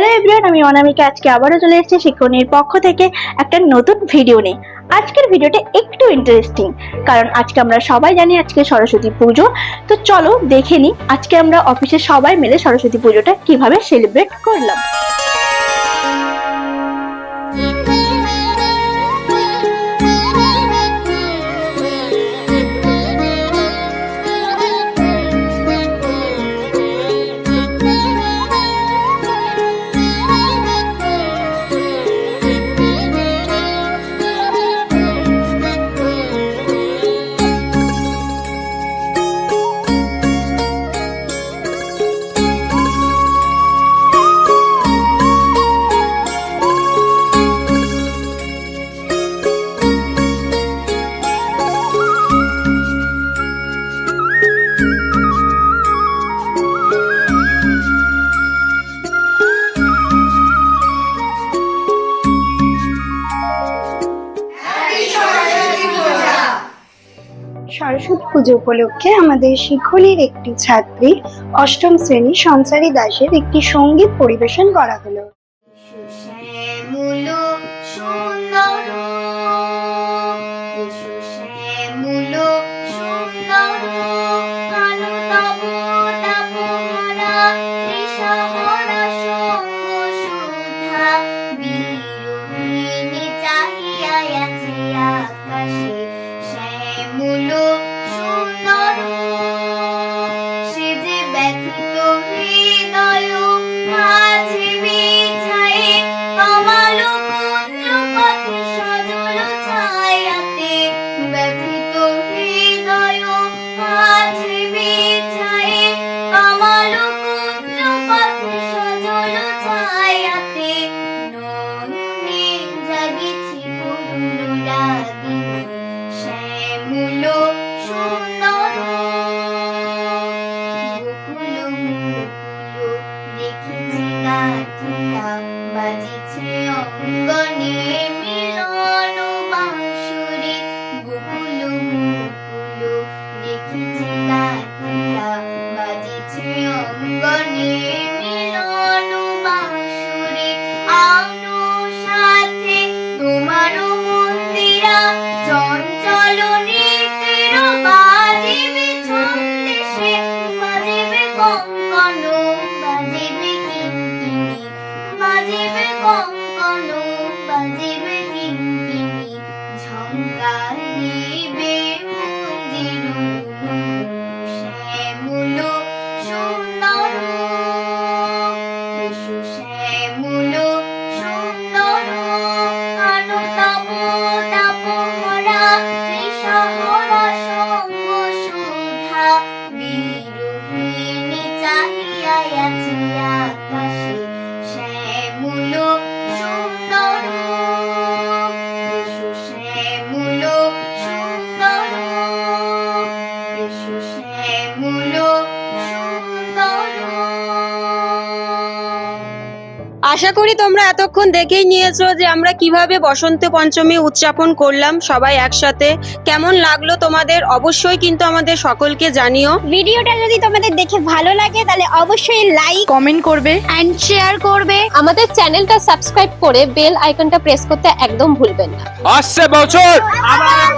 Hello everyone আমি অনামিকা। আজকে আবারও চলে এসেছি শিক্ষণীর পক্ষ থেকে একটা নতুন ভিডিও নিয়ে। আজকের ভিডিওটা একটু ইন্টারেস্টিং কারণ আজকে আমরা সবাই জানি আজকে সরস্বতী পুজো। তো চলো দেখে নিই আজকে আমরা অফিসে সবাই মিলে সরস্বতী পুজোটা কীভাবে সেলিব্রেট করলাম। সরস্বতী পুজো উপলক্ষে আমাদের শিখলির একটি ছাত্রী অষ্টম শ্রেণি সঞ্চারী দাসের একটি সংগীত পরিবেশন করা হলো। কঙ্কন বাজিবে কিঙ্কিনি বাজিবে কঙ্কন বাজিবে I am. আশা করি তোমরা এতক্ষণ দেখেই নিয়েছো যে আমরা কীভাবে বসন্ত পঞ্চমী উদযাপন করলাম সবাই একসাথে। কেমন লাগল তোমাদের? অবশ্যই কিন্তু আমাদের সকলকে জানিও। ভিডিওটা যদি তোমাদের দেখে ভালো লাগে তাহলে অবশ্যই লাইক কমেন্ট করবে। এন্ড শেয়ার করবে। আমাদের চ্যানেলটা সাবস্ক্রাইব করে বেল আইকনটা প্রেস করতে একদম ভুলবেন না। আসছে বছর! আবার